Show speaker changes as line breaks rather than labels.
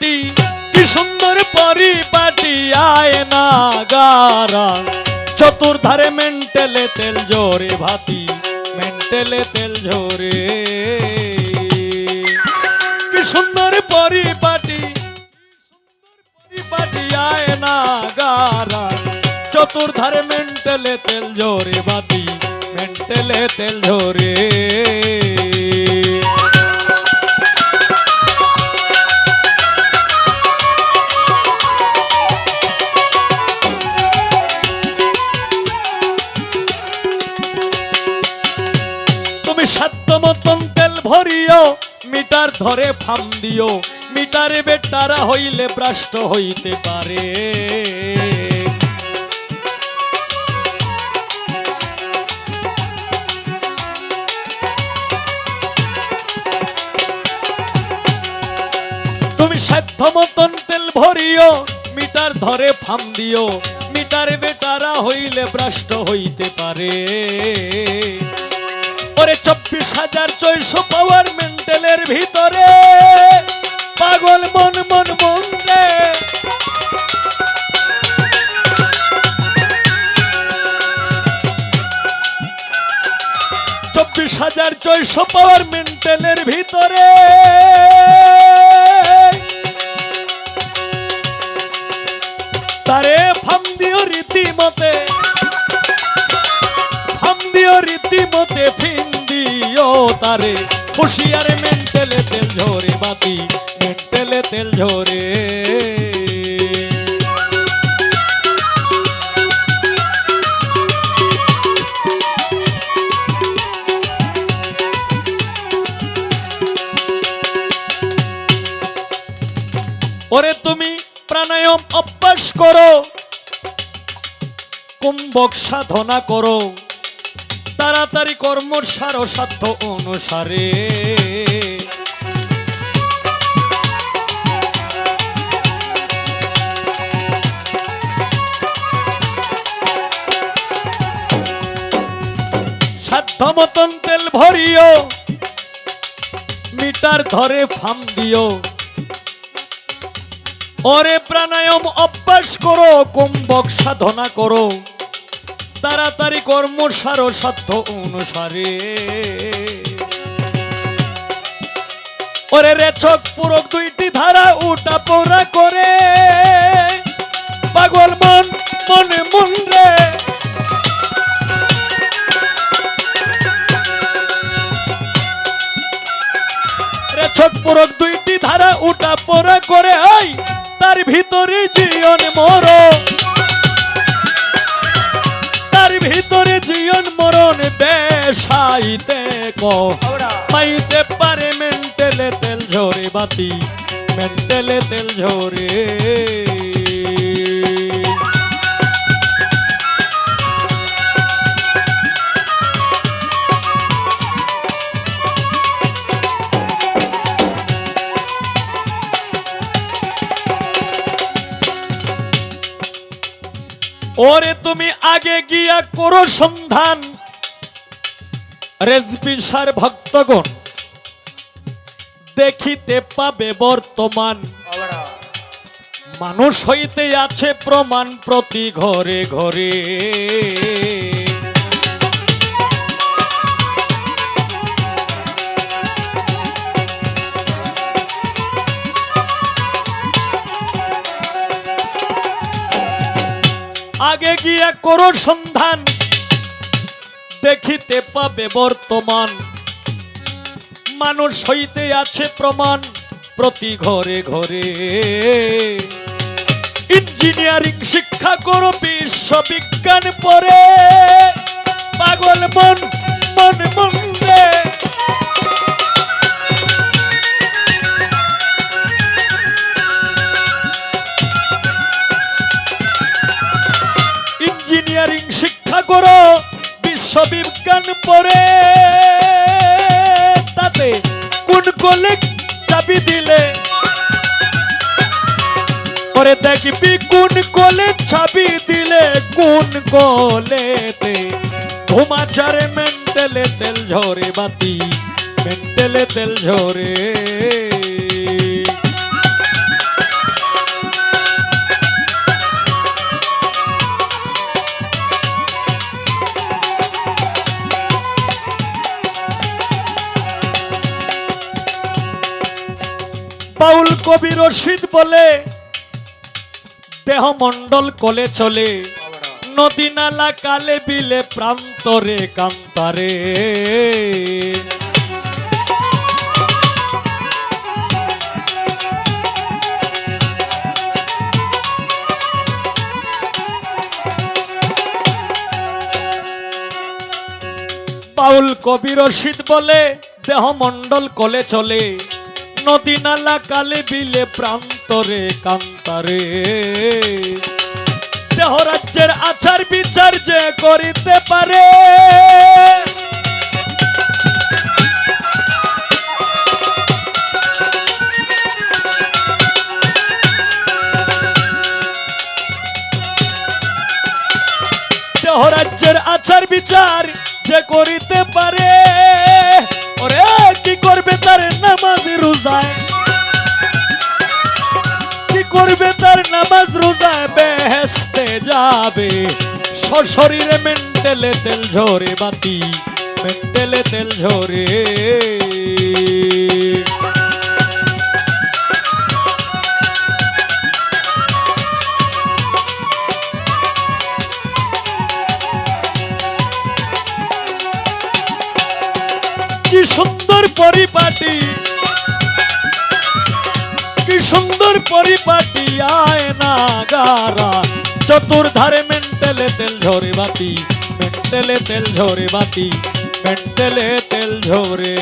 পরিপাটি কি সুন্দর পরিপাটি, আয় না গারা। চতুর্ধারে মেন্টেলে তেল জোরে ভাতি, মেন্টেলে তেল ঝরে কি সুন্দর পরিপাটি পরিপাটি, আয় না গারা। চতুর্ধারে মেন্টেলে তেল ঝরে বাতি মেন্টেলে তেল ঝরে তুমি সাধ্য তেল ভরিও, মিটার ধরে ফাম দিও। মিটারে বেটারা হইলে ভ্রষ্ট হইতে পারে। তুমি সাধ্য মতন তেল ভরিও, মিটার ধরে ফাম দিও। মিটারে বেটারা হইলে ভ্রষ্ট হইতে পারে। ওরে চব্বিশ হাজার ছয়শো পাওয়ার মেন্টেলের ভিতরে। পাগল মন মন মন চব্বিশ হাজার ছয়শো পাওয়ার মেন্টেলের ভিতরে। তারে ফাম দিও রীতিমতে। দিও রীতিমতে ফিন দিও তারে। হুশিয়ারে মেন্টেলে তেল ঝরে বাতি, মেন্টেলে তেল ঝরে। ওরে তুমি প্রাণায়াম অভ্যাস করো, কুম্ভক সাধনা করো। তাড়াতাড়ি কর্ম সার, সাধ্য অনুসারে। সাধ্য মতন তেল ভরিও, মিটার ধরে ফাম দিও। ওরে প্রাণায়াম অভ্যাস করো, কুম্ভক সাধনা করো। তাড়াতাড়ি কর্ম সার, সাধ্য অনুসারে। ওরে রেচক পুরক দুইটি ধারা উটা পোড়া করে। পাগল মন, মনে মন রে। রেচক পুরক দুইটি ধারা উটা পোড়া করে, আই, তার ভিতরে জীবন মরো। মরণ বেশাইতে কো। মাইতে পারে মেন্টেলে তেল ঝরে বাতি মেন্টেলে তেল ঝরে। ওরে তুমি আগে গিয়া করো সন্ধান রেজবিসার ভক্তগণ, দেখিতে পাবে বর্তমান। মানুষ হইতে আছে প্রমাণ প্রতি ঘরে ঘরে। আগে গিয়া করো সন্ধান দেখিতে পাবে বর্তমান। মানুষ হইতে আছে প্রমাণ প্রতি ঘরে ঘরে। ইঞ্জিনিয়ারিং শিক্ষা করো, বিশ্ববিজ্ঞান পরে পাগল মন মন মন ইঞ্জিনিয়ারিং শিক্ষা করো বিশ্ববিজ্ঞান পরে, তাতে কোন কলে চাবি দিলে? পরে দেখবি কোন কলে ছাবি দিলে, কোন কলেতে? ঘুমাচারে মেন্টেলে তেল ঝরে বাতি, মেন্টেলে তেল ঝরে। কবি রশিদ বলে দেহ মন্ডল কলে চলে, নদী নালা কালে বিলে প্রান্তরে কান্তারে। বাউল কবি রশিদ বলে দেহ মন্ডল কলে চলে নদী নালা কালে বিলে প্রান্তরে কান্তারে। দেহ রাজ্যের আচার বিচার যে করিতে পারে। দেহ রাজ্যের আচার বিচার যে করিতে পারে। ওরে কি করবে তার নামাজ রোজায়? কি করবে তার নামাজ রোজায়? বেহেস্তে যাবে। সশরীরে মেন্টেলে তেল ঝরে বাতি, মেন্টেলে তেল ঝরে। পরিপাটি। কি সুন্দর পরিপাটি, আয় না গারা চতুর্ধারে মেন্টেলে তেল ঝরে বাতি, মেন্টেলে তেল ঝরে বাতি, মেন্টেলে তেল ঝরে।